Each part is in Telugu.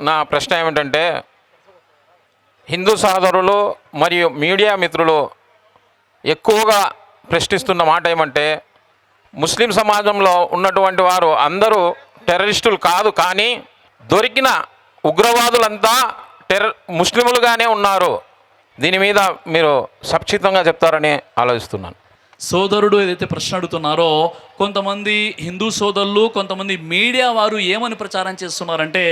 నా ప్రశ్న ఏమిటంటే హిందూ సహోదరులు మరియు మీడియా మిత్రులు ఎక్కువగా ప్రశ్నిస్తున్న మాట ఏమంటే ముస్లిం సమాజంలో ఉన్నటువంటి వారు అందరూ టెర్రరిస్టులు కాదు కానీ దొరికిన ఉగ్రవాదులంతా టెర్ర ముస్లిములుగానే ఉన్నారు. దీని మీద మీరు సంక్షిప్తంగా చెప్తారని ఆలోచిస్తున్నాను. సోదరుడు ఏదైతే ప్రశ్న అడుగుతున్నారో కొంతమంది హిందూ సోదరులు కొంతమంది మీడియా వారు ఏమని ప్రచారం చేస్తున్నారంటే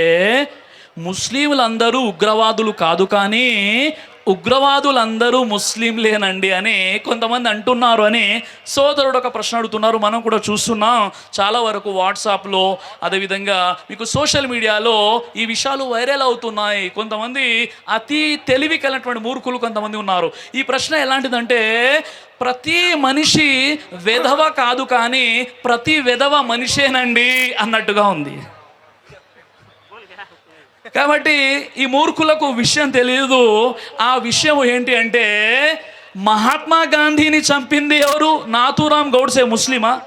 ముస్లింలందరూ ఉగ్రవాదులు కాదు కానీ ఉగ్రవాదులందరూ ముస్లింలేనండి అని కొంతమంది అంటున్నారు అని సోదరుడు ఒక ప్రశ్న అడుగుతున్నారు. మనం కూడా చూస్తున్నాం. చాలా వరకు వాట్సాప్లో అదేవిధంగా మీకు సోషల్ మీడియాలో ఈ విషయాలు వైరల్ అవుతున్నాయి. కొంతమంది అతి తెలివి కలిగినటువంటి మూర్ఖులు కొంతమంది ఉన్నారు. ఈ ప్రశ్న ఎలాంటిదంటే ప్రతి మనిషి వెధవ కాదు కానీ ప్రతి వెధవ మనిషేనండి అన్నట్టుగా ఉంది. కాబట్టి ఈ మూర్ఖులకు విషయం తెలియదు ఆ విషయం ఏంటి అంటే మహాత్మా గాంధీని చంపింది ఎవరు? నాథూరామ్ గౌడ్సే ముస్లిమా?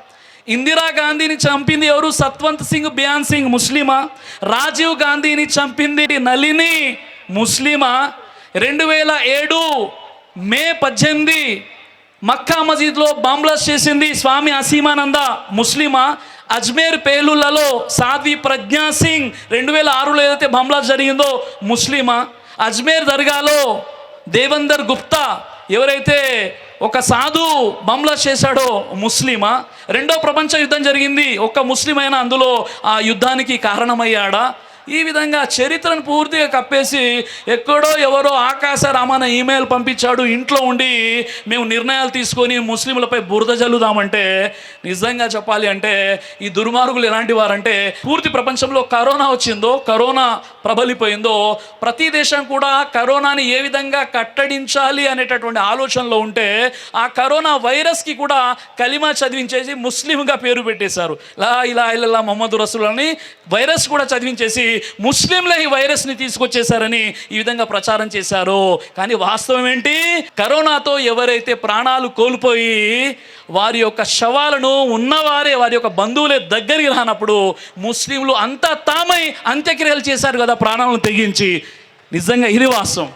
ఇందిరా గాంధీని చంపింది ఎవరు? సత్వంత్ సింగ్ బియాన్ సింగ్ ముస్లిమా? రాజీవ్ గాంధీని చంపింది నలిని ముస్లిమా? రెండు వేల ఏడు మే పద్దెనిమిది మక్కా మసీద్లో బాంబ్లాస్ట్ చేసింది స్వామి అసీమానంద ముస్లిమా? అజ్మేర్ పేలులలో సాధ్వి ప్రజ్ఞా సింగ్ రెండు వేల ఆరులో ఏదైతే బాంబ్లాస్ట్ జరిగిందో ముస్లిమా? అజ్మేర్ దర్గాలో దేవందర్ గుప్తా ఎవరైతే ఒక సాధు బంబ్లా చేశాడో ముస్లిమా? రెండో ప్రపంచ యుద్ధం జరిగింది. ఒక ముస్లిం అయినా అందులో ఆ యుద్ధానికి కారణమయ్యాడా? ఈ విధంగా చరిత్రను పూర్తిగా కప్పేసి ఎక్కడో ఎవరో ఆకాశ రామాన ఈమెయిల్ పంపించాడు. ఇంట్లో ఉండి మేము నిర్ణయాలు తీసుకొని ముస్లింలపై బురద జల్లుదామంటే నిజంగా చెప్పాలి అంటే ఈ దుర్మార్గులు ఎలాంటి వారంటే పూర్తి ప్రపంచంలో కరోనా వచ్చిందో కరోనా ప్రబలిపోయిందో ప్రతి దేశం కూడా కరోనాని ఏ విధంగా కట్టడించాలి అనేటటువంటి ఆలోచనలో ఉంటే ఆ కరోనా వైరస్కి కూడా కలిమా చదివించేసి ముస్లింగా పేరు పెట్టేశారు. లా ఇలా ఇలా మొహమ్మద్ రసూల్ అని వైరస్ కూడా చదివించేసి ముస్లింలే ఈ వైరస్ని తీసుకొచ్చేసారని ఈ విధంగా ప్రచారం చేశారు. కానీ వాస్తవం ఏంటి? కరోనాతో ఎవరైతే ప్రాణాలు కోల్పోయి వారి యొక్క శవాలను ఉన్నవారే వారి యొక్క బంధువులే దగ్గరికి రానప్పుడు ముస్లింలు అంతా తామై అంత్యక్రియలు చేశారు కదా ప్రాణాలను తెగించి. నిజంగా ఇది వాస్తవం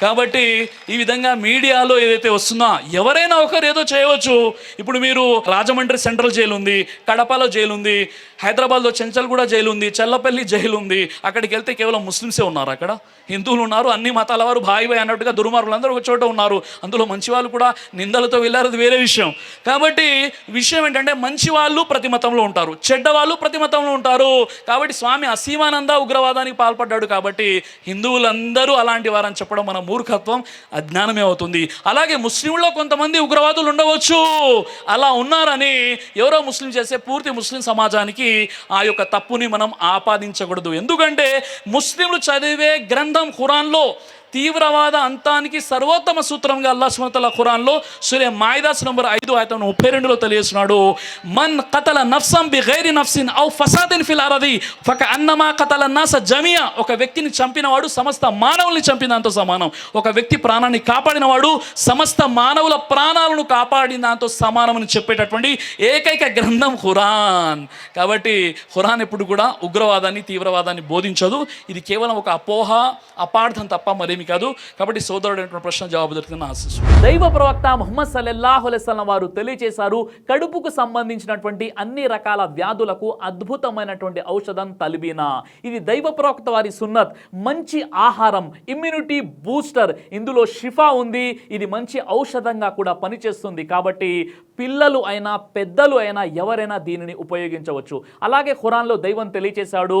కాబట్టి ఈ విధంగా మీడియాలో ఏదైతే వస్తుందో ఎవరైనా ఒకరు ఏదో చేయవచ్చు. ఇప్పుడు మీరు రాజమండ్రి సెంట్రల్ జైలు ఉంది కడపలో జైలు ఉంది హైదరాబాద్లో చెంచల్గూడ జైలు ఉంది చెల్లపల్లి జైలు ఉంది అక్కడికి వెళ్తే కేవలం ముస్లిమ్సే ఉన్నారు అక్కడ. హిందువులు ఉన్నారు అన్ని మతాల వారు భాయి బాయ్ అన్నట్టుగా దుర్మార్గులందరూ ఒక చోట ఉన్నారు. అందులో మంచి వాళ్ళు కూడా నిందలతో వెళ్ళారు అది వేరే విషయం. కాబట్టి విషయం ఏంటంటే మంచి వాళ్ళు ప్రతి మతంలో ఉంటారు చెడ్డ వాళ్ళు ప్రతి మతంలో ఉంటారు. కాబట్టి స్వామి అసీమానంద ఉగ్రవాదానికి పాల్పడ్డాడు కాబట్టి హిందువులందరూ అలాంటి వారని చెప్పడం మన మూర్ఖత్వం అజ్ఞానమే అవుతుంది. అలాగే ముస్లింలో కొంతమంది ఉగ్రవాదులు ఉండవచ్చు. అలా ఉన్నారని ఎవరో ముస్లిం చేసే పూర్తి ముస్లిం సమాజానికి ఆ యొక్క తప్పుని మనం ఆపాదించకూడదు. ఎందుకంటే ముస్లింలు చదివే గ్రంథం ఖురాన్లో తీవ్రవాద అంతానికి సర్వోత్తమ సూత్రంగా అల్లా సుమతల ఖురాన్లో సూర్య మాయిదాస్ నంబర్ ఐదు ఆయన ముప్పై రెండులో తెలియజేస్తున్నాడు. మన్ కతల నఫ్సం బి గైరి నఫ్సిన్ ఔ ఫసాదిన్ ఫిల్ అరది ఫక అన్నమా కతల నాస జమియా. ఒక వ్యక్తిని చంపినవాడు సమస్త మానవుల్ని చంపిన దాంతో సమానం. ఒక వ్యక్తి ప్రాణాన్ని కాపాడినవాడు సమస్త మానవుల ప్రాణాలను కాపాడిన దాంతో సమానం అని చెప్పేటటువంటి ఏకైక గ్రంథం ఖురాన్. కాబట్టి ఖురాన్ ఎప్పుడు కూడా ఉగ్రవాదాన్ని తీవ్రవాదాన్ని బోధించదు. ఇది కేవలం ఒక అపోహ అపార్థం తప్ప మరి ఏమి కాదు. కాబట్టి సోదరుడు ప్రశ్న జవాబు దొరికిందని ఆశిస్తు దైవ ప్రవక్త ముహమ్మద్ సల్లల్లాహు వారు తెలియచేశారు కడుపుకు సంబంధించినటువంటి అన్ని రకాల వ్యాధులకు అద్భుతమైనటువంటి ఔషధం తలిబీనా. ఇది దైవ ప్రవక్త వారి సున్నత్. మంచి ఆహారం ఇమ్యూనిటీ బూస్టర్ ఇందులో షిఫా ఉంది. ఇది మంచి ఔషధంగా కూడా పనిచేస్తుంది. కాబట్టి పిల్లలు అయినా పెద్దలు అయినా ఎవరైనా దీనిని ఉపయోగించవచ్చు. అలాగే ఖురాన్లో దైవం తెలియచేశాడు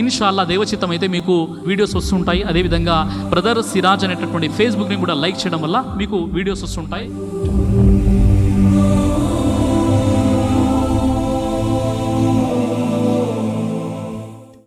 ఇన్షాల్లా దేవచిత్తం అయితే మీకు వీడియోస్ వస్తుంటాయి. అదేవిధంగా బ్రదర్ సిరాజ్ అనేటటువంటి ఫేస్బుక్ని కూడా లైక్ చేయడం వల్ల మీకు వీడియోస్ వస్తుంటాయి.